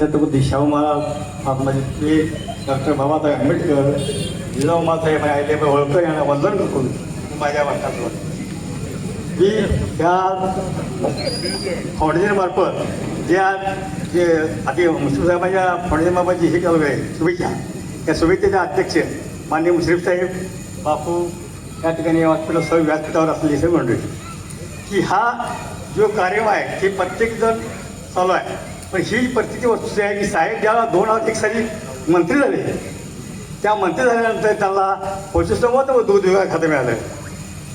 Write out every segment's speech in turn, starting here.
छत्रपती शाहू महाराज आत्माजी ते डॉक्टर बाबासाहेब आंबेडकर जिजाऊमासाहेब अहिल्याबाई होळकर यांना वंदन करून माझ्या वाटावर मी त्या फाउंडेशनमार्फत ज्या जे आधी मुश्रीफ साहेबांच्या फाउंडेशनमार्फत हे चालू आहे शुभेच्छा. त्या शुभेच्छेचे अध्यक्ष माननीय मुश्रीफ साहेब बापू या ठिकाणी हॉस्पिटल सर्व व्यासपीठावर असलेली सर्व मंडळी. की हा जो कार्यक्रम आहे ते प्रत्येकजण चालू आहे. पण ही परिस्थिती वस्तू आहे की साहेब ज्याला दोन हजार एक साली मंत्री झाले त्या मंत्री झाल्यानंतर त्यांना पशुसंवर्धन व दूध विभाग खातं मिळालं.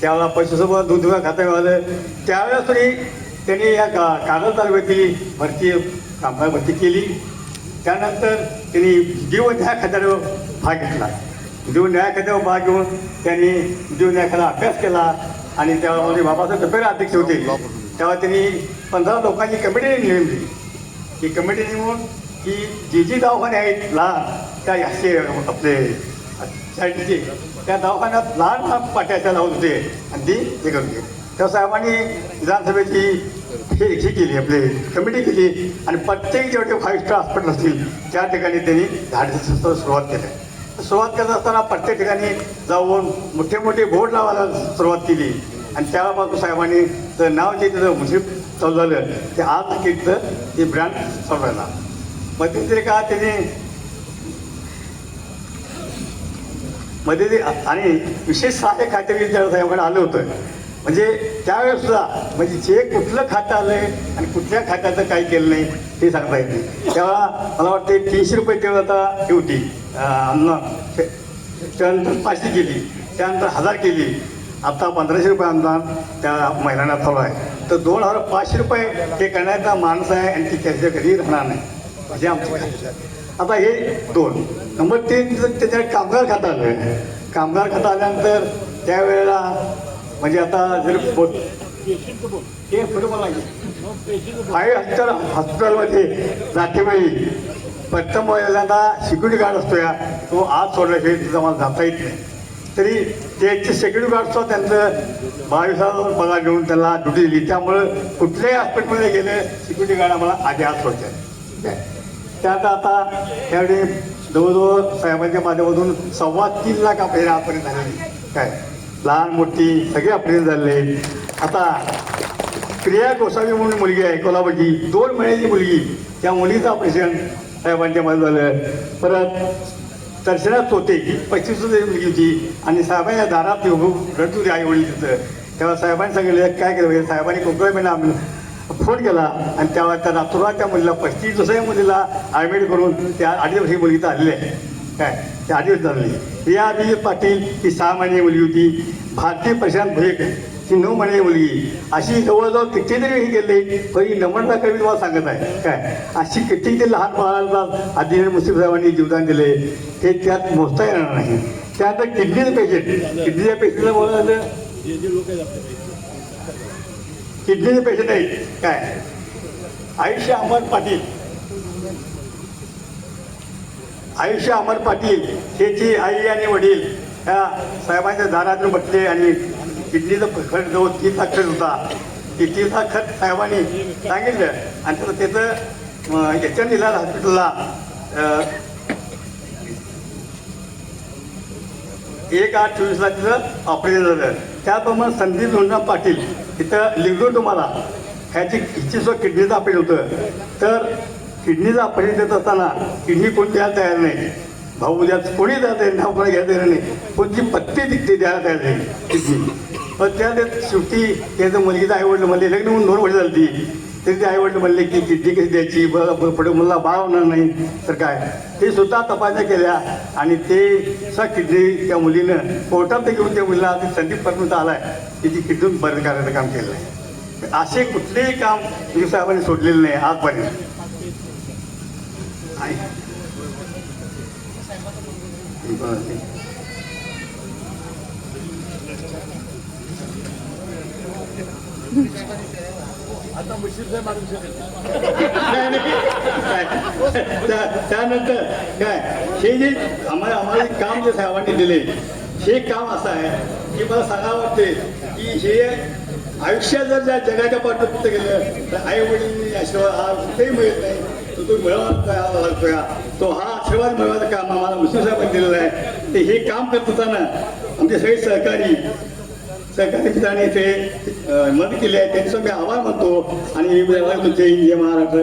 त्यावेळेला पशुसंवर्धन दूध विभाग खातं मिळालं. त्यावेळेस तरी त्यांनी या का कागद तालुक्यातील भरती कामगार भरती केली. त्यानंतर त्यांनी जीव न्याय खात्यावर भाग घेतला. जीव न्याय खात्यावर भाग घेऊन त्यांनी जीव न्याय खात्याचा अभ्यास केला आणि त्यामध्ये बाबासाहेब टप्पेर अध्यक्ष होते. तेव्हा त्यांनी पंधरा लोकांची कमिटी नेमली. की कमिटी नेमून की जे जे दवाखाने आहेत लहान त्या असे आपले साईडचे त्या दवाखान्यात लहान लहान पाट्याच्या लावत होते. आणि ती हे करून घे. त्या साहेबांनी विधानसभेची हे हे केली आपली कमिटी केली. आणि प्रत्येक जेवढे फाईव्ह स्टार हॉस्पिटल असतील त्या ठिकाणी त्यांनी झाडाची सुरुवात केली. सुरुवात करत असताना प्रत्येक ठिकाणी जाऊन मोठे मोठे बोर्ड लावायला सुरुवात केली. आणि त्याबाबत साहेबांनी तर नाव जे तिथं मुस्लिम चालू झालं ते आज किटलं ते ब्रँड चालू मध्ये तरी का त्याने मध्ये ते आणि विशेष सहाय्य खाते त्या आलं होतं. म्हणजे त्यावेळेस सुद्धा म्हणजे जे कुठलं खातं आहे आणि कुठल्या खात्याचं काही केलं नाही ते सांगता येत नाही. तेव्हा मला वाटते तीनशे रुपये तेवढं आता ठेवती अन्न त्यानंतर पाचशे केली त्यानंतर हजार केली. आता पंधराशे रुपये अनुदान त्या महिलांना चालू आहे. तर दोन हजार पाचशे रुपये हे करण्याचा माणूस आहे आणि ती त्याच्या कधी राहणार नाही. असे आमची आता हे दोन. नंबर तीन त्याच्या कामगार खातं आलं कामगार खातं आल्यानंतर त्यावेळेला म्हणजे आता जर बो- हे पुढे मला फाईव्ह हॉस्पिटल हॉस्पिटलमध्ये जातेवेळी प्रथम महिलांना सिक्युरिटी गार्ड असतो या. तो आज सोडल्याशिवाय तिथं मला जाता येत नाही. तरी त्याचे सेक्युरिटी गार्डचा त्यांचं बावीस हजार पगार घेऊन त्याला ड्युटी दिली. त्यामुळं कुठल्याही हॉस्पिटलमध्ये गेले सिक्युरिटी गार्ड आम्हाला आधी आज सोडतात त्यात आता त्यावेळी जवळजवळ साहेबांच्या माध्यमातून सव्वा तीन लाख आपल्याला आजपर्यंत झालेली काय? लहान मोठी सगळे ऑपरेशन झाले. आता प्रिया गोसावी म्हणून मुलगी आहे कोल्हापूरची दोन महिन्याची मुलगी. त्या मुलीचं ऑपरेशन साहेबांच्या मध्ये झालं. परत दर्शनात होते. पैसे सुद्धा मुलगी होती. आणि साहेबांच्या दारात उभं रडत होते आई वडील तिथं. तेव्हा साहेबांनी सांगितलं काय केलं? पाहिजे साहेबांनी कोकळामध्ये आम्ही फोन केला. आणि तेव्हा त्या नागपुरात त्या मुलीला पस्तीस दुसऱ्या मुलीला ॲडमिट करून त्या अडीच वर्षी मुलगी तर आलेली आहे. काय? त्या अडीच झालेली रिया अभिजित पाटील ही सहा महिने मुलगी होती. भारतीय प्रशांत भेट ती नऊ म्हणे मुलगी. अशी जवळजवळ कितीतरी हे गेले पण ही नमनता कवी तुम्हाला सांगत आहे. काय? अशी कितीतरी लहान बाळांना आधी मुस्लिम साहेबांनी जीवदान दिले. हे त्यात मोजता येणार नाही. त्यानंतर किडनीचं पेशंट किडनीच्या पेशंटला बोलायचं किडनीचे पेशंट आहे. काय? आयुष्य अमर पाटील. आयुष्य अमर पाटील. ह्याची आई आणि वडील ह्या साहेबांच्या दारातून बसले आणि किडनीचं खट जवळ तीस लाख होता ते तीस लाख साहेबांनी सांगितलं. आणि त्याचं त्याचं याच्या निलाल हॉस्पिटलला एक आठ चोवीसला तिथं ऑपरेशन झालं. त्याप्रमाणे संदीप धोंडा पाटील तिथं लिहिलो तुम्हाला ह्याची हिची सुद्धा किडनीचं ऑपरेशन होतं. तर किडनीचं ऑपरेशन देत असताना किडनी कोण द्यायला तयार नाही. भाऊ उद्या कोणी द्यायला तयार नाही आपण घ्यायला तयार नाही. कोणती पत्ती तिथे द्यायला तयार नाही किडनी. पण त्या शेवटी त्याचं मुलगीचं आईवडलं म्हणले लग्न म्हणून दोन वर्ष झाली ती. तरी ते आईवडलं म्हणले की किती कशी द्यायची बरं पुढे मुलाला बाळ होणार नाही. तर काय? ते स्वतः तपासण्या केल्या आणि ते सा किडनी त्या मुलीनं कोर्टात घेऊन त्या मुलीला ते संदीप पर्यंत आलाय तिची किडनी बंद करायचं काम केलं आहे असे कुठलेही काम साहेबांनी सोडलेलं नाही आजपर्यंत. आता मुश्रीफ साहेब मारून शकेल त्यानंतर काय? हे जे आम्हाला आम्हाला एक काम जे साहेबांनी दिले हे काम असं आहे की मला सांगा वाटते की हे आयुष्यात जर त्या जगाच्या पाठीत गेलं तर आई वडील आशीर्वाद हा कुठेही मिळत नाही. तो मिळवायचा लागतोय तो हा आशीर्वाद मिळवायचं काम आम्हाला मुस्लिम साहेबांनी दिलेलं आहे. ते हे काम करत असताना आमचे सगळे सहकारी सहकारी ठिकाणी ते मदत केली आहे त्यांचं मी आभार मानतो. आणि तुमचे जय महाराष्ट्र.